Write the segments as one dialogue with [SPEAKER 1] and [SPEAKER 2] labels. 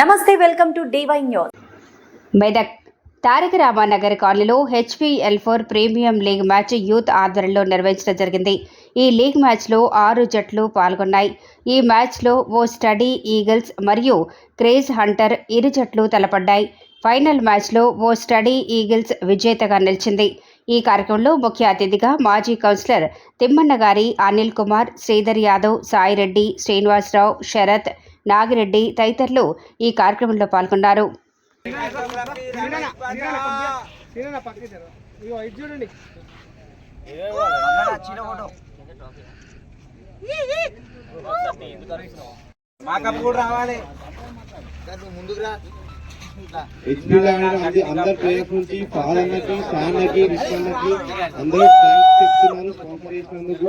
[SPEAKER 1] నమస్తే welcome to DY news.
[SPEAKER 2] Medak Taraka Ramanagar కాలనీలో HPL four premium league match youth ఆధ్వర్యంలో నిర్వహించడం జరిగింది. ఈ లీగ్ మ్యాచ్లో ఆరు జట్లు పాల్గొన్నాయి. ఈ మ్యాచ్లో ఓ స్టడీ ఈగల్స్ మరియు క్రేజ్ హంటర్ ఇరు జట్లు తలపడ్డాయి. ఫైనల్ మ్యాచ్లో ఓ స్టడీ ఈగిల్స్ విజేతగా నిలిచింది. ఈ కార్యక్రమంలో ముఖ్య అతిథిగా మాజీ కౌన్సిలర్ తిమ్మన్న గారి అనిల్ కుమార్ శ్రీధర్ యాదవ్ సాయిరెడ్డి శ్రీనివాసరావు శరత్ నాగిరెడ్డి తదితరులు ఈ కార్యక్రమంలో పాల్గొన్నారు.
[SPEAKER 3] హెచ్పీ అందరి ప్లేయర్స్ నుంచి ఫాదర్లకి సార్లకి రిస్టర్లకి అందరూ థ్యాంక్స్ చెప్తున్నారు స్పాన్సర్ చేసినందుకు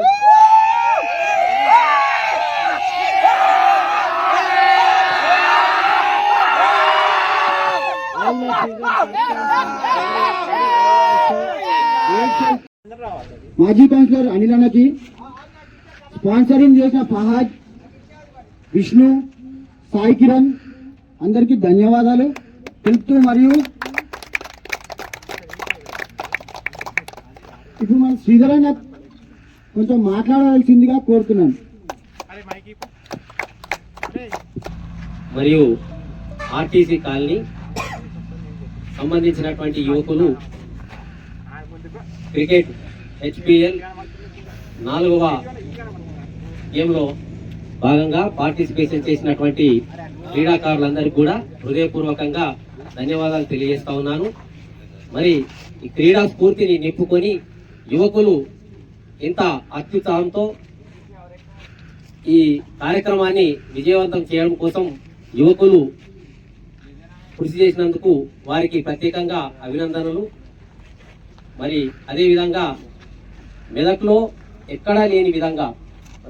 [SPEAKER 3] మాజీ కౌన్సిలర్ అనిల్ అన్నకి స్పాన్సరింగ్ చేసిన ఫహాద్ విష్ణు సాయి కిరణ్ అందరికీ ధన్యవాదాలు. తెలుపుతూ మరియు ఇప్పుడు మన శ్రీధరన్న కొంచెం మాట్లాడవలసిందిగా కోరుతున్నాను.
[SPEAKER 4] మరియు ఆర్టీసీ కాలనీ సంబంధించినటువంటి యువకులు క్రికెట్ హెచ్పిఎల్ నాలుగవ గేమ్లో భాగంగా పార్టిసిపేషన్ చేసినటువంటి క్రీడాకారులందరికీ కూడా హృదయపూర్వకంగా ధన్యవాదాలు తెలియజేస్తా ఉన్నాను. మరి ఈ క్రీడా స్ఫూర్తిని నింపుకొని యువకులు ఇంత అత్యుత్సాహంతో ఈ కార్యక్రమాన్ని విజయవంతం చేయడం కోసం యువకులు కృషి చేసినందుకు వారికి ప్రత్యేకంగా అభినందనలు. మరి అదేవిధంగా మెదక్లో ఎక్కడా లేని విధంగా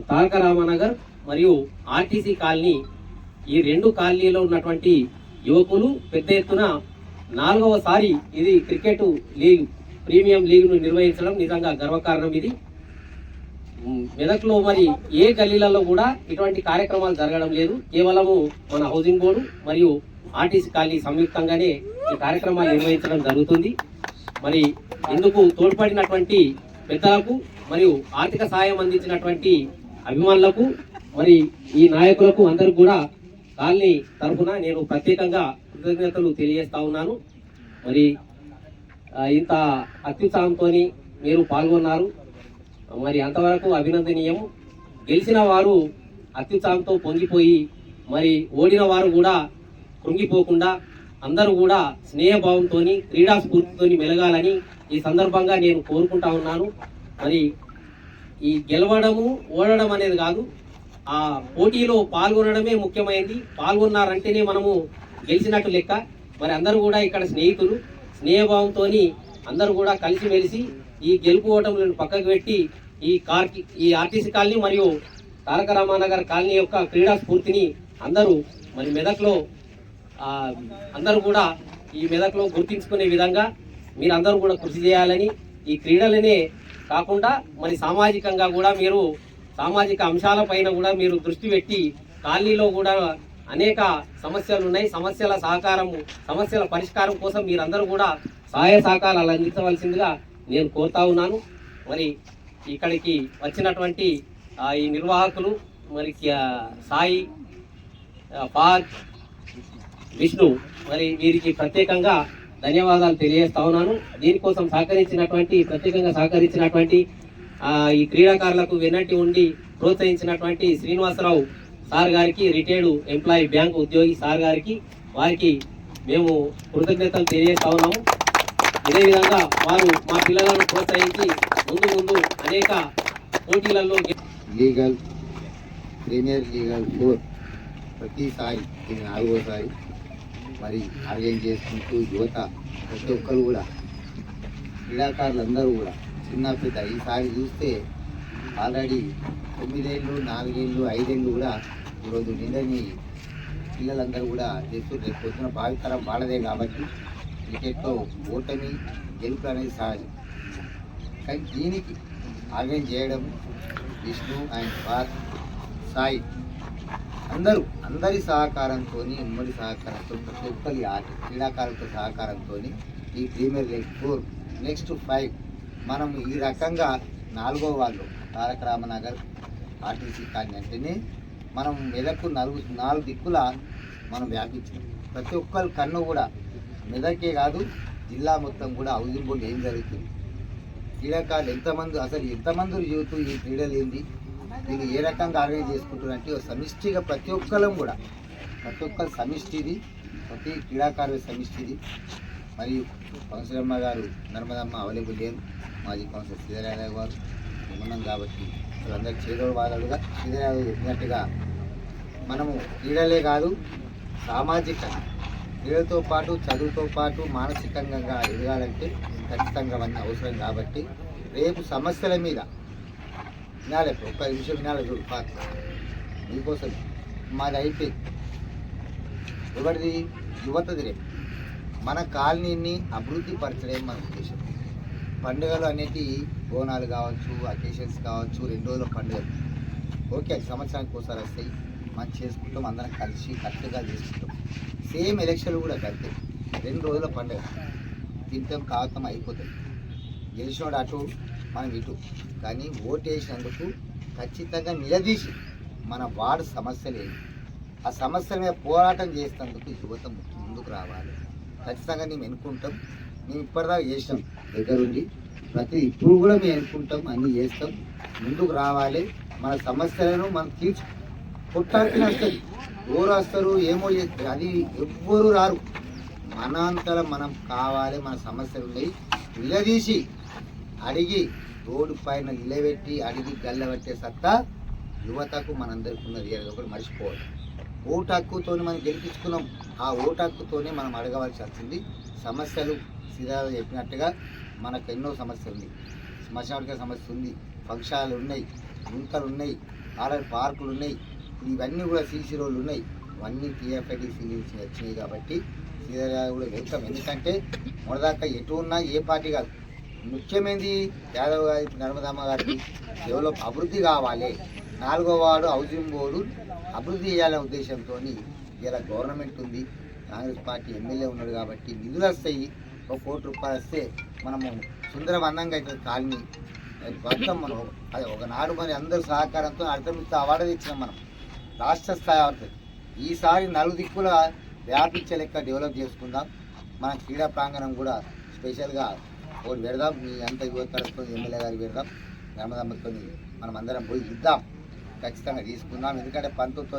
[SPEAKER 4] తారక రామానగర్ మరియు ఆర్టీసీ కాలనీ ఈ రెండు కాలనీలో ఉన్నటువంటి యువకులు పెద్ద ఎత్తున నాలుగవసారి ఇది క్రికెట్ లీగ్ ప్రీమియం లీగ్ను నిర్వహించడం నిజంగా గర్వకారణం ఇది. మెదక్లో మరి ఏ గల్లీలలో కూడా ఇటువంటి కార్యక్రమాలు జరగడం లేదు. కేవలము మన హౌసింగ్ బోర్డు మరియు ఆర్టీసీ కాలనీ సంయుక్తంగానే ఈ కార్యక్రమాలు నిర్వహించడం జరుగుతుంది. మరి ఇందుకు తోడ్పడినటువంటి పెద్దలకు మరియు ఆర్థిక సాయం అందించినటువంటి అభిమానులకు మరి ఈ నాయకులకు అందరూ కూడా కాలనీ తరఫున నేను ప్రత్యేకంగా కృతజ్ఞతలు తెలియజేస్తా ఉన్నాను. మరి ఇంత అత్యుత్సాహంతో మీరు పాల్గొన్నారు. మరి అంతవరకు అభినందనీయం. గెలిచిన వారు అత్యుత్సాహంతో పొంగిపోయి మరి ఓడిన వారు కూడా కృంగిపోకుండా అందరూ కూడా స్నేహభావంతో క్రీడా స్ఫూర్తితో మెలగాలని ఈ సందర్భంగా నేను కోరుకుంటా ఉన్నాను. మరి ఈ గెలవడము ఓడడం అనేది కాదు ఆ పోటీలో పాల్గొనడమే ముఖ్యమైనది పాల్గొన్నారంటేనే మనము గెలిచినట్టు లెక్క. మరి అందరూ కూడా ఇక్కడ స్నేహితులు స్నేహభావంతో అందరూ కూడా కలిసిమెలిసి ఈ గెలుపు ఓటములను పక్కకు పెట్టి ఈ కార్ ఈ ఆర్టీసీ కాలనీ మరియు తారక రామానగర్ కాలనీ యొక్క క్రీడా స్ఫూర్తిని అందరూ మరి మెదక్లో అందరూ కూడా ఈ మెదక్లో గుర్తించుకునే విధంగా మీరందరూ కూడా కృషి చేయాలని ఈ క్రీడలనే కాకుండా మరి సామాజికంగా కూడా మీరు సామాజిక అంశాలపైన కూడా మీరు దృష్టి పెట్టి కాలనీలో కూడా అనేక సమస్యలు ఉన్నాయి. సమస్యల సహకారం సమస్యల పరిష్కారం కోసం మీరందరూ కూడా సహాయ సహకారాలు అందించవలసిందిగా నేను కోరుతా ఉన్నాను. మరి ఇక్కడికి వచ్చినటువంటి ఈ నిర్వాహకులు మరి సాయి పాక్ విష్ణు మరి వీరికి ప్రత్యేకంగా ధన్యవాదాలు తెలియజేస్తా ఉన్నాను. దీనికోసం సహకరించినటువంటి ప్రత్యేకంగా సహకరించినటువంటి ఈ క్రీడాకారులకు వెన్నట్టి ఉండి ప్రోత్సహించినటువంటి శ్రీనివాసరావు సార్ గారికి రిటైర్డ్ ఎంప్లాయీ బ్యాంక్ ఉద్యోగి సార్ గారికి వారికి మేము కృతజ్ఞతలు తెలియజేస్తా ఉన్నాము. ఇదే విధంగా వారు మా పిల్లలను ప్రోత్సహించి ముందు ముందు అనేక పోటీలలో
[SPEAKER 5] లీగల్ ప్రీమియర్ లీగల్ ఫోర్ ప్రతిసారి ఇది నాలుగోసారి. మరి ఆర్గనైజ్ చేసుకుంటూ యువత ప్రతి ఒక్కరు కూడా క్రీడాకారులందరూ కూడా చిన్న పెద్ద ఈసారి చూస్తే ఆల్రెడీ తొమ్మిదేళ్ళు నాలుగేళ్ళు ఐదేళ్ళు కూడా ఈరోజు నిండని పిల్లలందరూ కూడా చేస్తూ రేపు పొద్దున భావితరం వాళ్ళదే కాబట్టి క్రికెట్లో ఓటమి గెలుపు అనేది సహజం. కానీ దీనికి ఆర్గనైజ్ చేయడం విష్ణు అండ్ పార్ సాయి అందరూ అందరి సహకారంతో ఉమ్మడి సహకారంతో ప్రతి ఒక్కరి ఆట క్రీడాకారులతో సహకారంతో ఈ premier league four next five మనం ఈ రకంగా నాలుగో వాళ్ళు తారక రామనగర్ ఆర్టీసీ కానీ అంటేనే మనం మెదకు నలుగు నాలుగు దిక్కుల మనం వ్యాపించాం ప్రతి ఒక్కరి కన్ను కూడా మెదకే కాదు జిల్లా మొత్తం కూడా హౌసింగ్ బోర్డు ఏం జరుగుతుంది? క్రీడాకారులు ఎంతమంది అసలు ఎంతమంది యూత్ ఈ క్రీడలు ఏంది దీన్ని ఏ రకంగా ఆర్గనైజ్ చేసుకుంటున్నారు అంటే ఒక సమిష్టిగా ప్రతి ఒక్కరం కూడా ప్రతి ఒక్కరు సమిష్టిది ప్రతి క్రీడాకారుల సమిష్టిది. మరియు కౌన్సిలమ్మ గారు నర్మదమ్మ అవైలబుల్ లేరు మాజీ కౌన్సిలర్ శ్రీధరయాదవ్ గారు ఉన్నాం కాబట్టి వాళ్ళందరూ చేదోడు వాదాలుగా శ్రీధరయాదవ్ చెప్పినట్టుగా మనము క్రీడలే కాదు సామాజికంగా క్రీడలతో పాటు చదువుతో పాటు మానసికంగా ఎదగాలంటే ఖచ్చితంగా అవన్నీ అవసరం కాబట్టి రేపు సమస్యల మీద నేలకు ఒక నిమిషం వినాలి చూడు పాత మీకోసం మాది అయిపోయింది ఎవరిది యువతది రేపు మన కాలనీని అభివృద్ధి పరచడం మన ఉద్దేశం. పండుగలు అనేటి బోనాలు కావచ్చు అకేషన్స్ కావచ్చు రెండు రోజుల పండుగలు. ఓకే అది సంవత్సరానికి ఒకసారి వస్తాయి. మనం చేసుకుంటాం అందరం కలిసి కరెక్ట్గా చేసుకుంటాం. సేమ్ ఎలక్షన్లు కూడా కలితే రెండు రోజుల పండుగ. తింటాం కావతం అయిపోతుంది గెలిచినోడు అటు మనం ఇటు. కానీ ఓటేసినందుకు ఖచ్చితంగా నిలదీసి మన వార్డు సమస్యలు. ఆ సమస్యల మీద పోరాటం చేసినందుకు యువత ముందుకు రావాలి. ఖచ్చితంగా మేము ఎన్నుకుంటాం. మేము ఇప్పటిదాకా చేసినాం. దగ్గరుండి ప్రతి ఇప్పుడు కూడా మేము ఎన్నుకుంటాం. అన్నీ చేస్తాం. ముందుకు రావాలి. మన సమస్యలను మనం తీర్చు కొట్టానికి వస్తుంది ఎవరు వస్తారు ఏమో చేస్తారు అది ఎవ్వరు రారు. మన మనం కావాలి. మన సమస్యలు ఉన్నాయి. నిలదీసి అడిగి రోడ్డు పైన నిలబెట్టి అడిగి గల్లబెట్టే సత్తా యువతకు మనందరికీ ఉన్నది అది ఒకటి మర్చిపోవాలి ఓటు హక్కుతోనే మనం గెలిపించుకున్నాం. ఆ ఓటు హక్కుతోనే మనం అడగవలసి వచ్చింది సమస్యలు సిరాలు చెప్పినట్టుగా మనకు ఎన్నో సమస్యలు ఉన్నాయి. శ్మశానిక సమస్య ఉంది. ఫంక్షన్లు ఉన్నాయి. గుంతలు ఉన్నాయి. ఆర్ఆర్ పార్కులు ఉన్నాయి. ఇవన్నీ కూడా సీసీ రోడ్లు ఉన్నాయి. ఇవన్నీ టీఎఫ్ఐటీసీ నుంచి వచ్చినాయి కాబట్టి శ్రీధర్ కూడా వెళ్తాం. ఎందుకంటే మొదదాకా ఎటు ఉన్నా ఏ పార్టీ కాదు. ముఖ్యమైనది యాదవ్ గారి నర్మదమ్మ గారికి డెవలప్ అభివృద్ధి కావాలి. నాలుగో వాడు హౌసింగ్ బోర్డు అభివృద్ధి చేయాలనే ఉద్దేశంతో ఇలా గవర్నమెంట్ ఉంది. కాంగ్రెస్ పార్టీ ఎమ్మెల్యే ఉన్నాడు కాబట్టి నిధులు వస్తాయి. ఒక కోటి రూపాయలు వస్తే మనము సుందరవందంగా ఇక్కడ అవుతుంది కాలనీ అది మొత్తం మనం అది ఒకనాడు మరి అందరి సహకారంతో అర్థమిస్తూ అవార్డు తెచ్చినాం మనం. రాష్ట్ర స్థాయి అవార్డు. ఈసారి నలుగు దిక్కుల వ్యాపించే లెక్క డెవలప్ చేసుకుందాం. మన క్రీడా ప్రాంగణం కూడా స్పెషల్గా ఒకటి పెడదాం. మీ అంత యువతలతో ఎమ్మెల్యే గారికి పెడదాం. నర్మదమ్మతో మనం అందరం పోయి ఇద్దాం. ఖచ్చితంగా తీసుకుందాం. ఎందుకంటే పంతులతో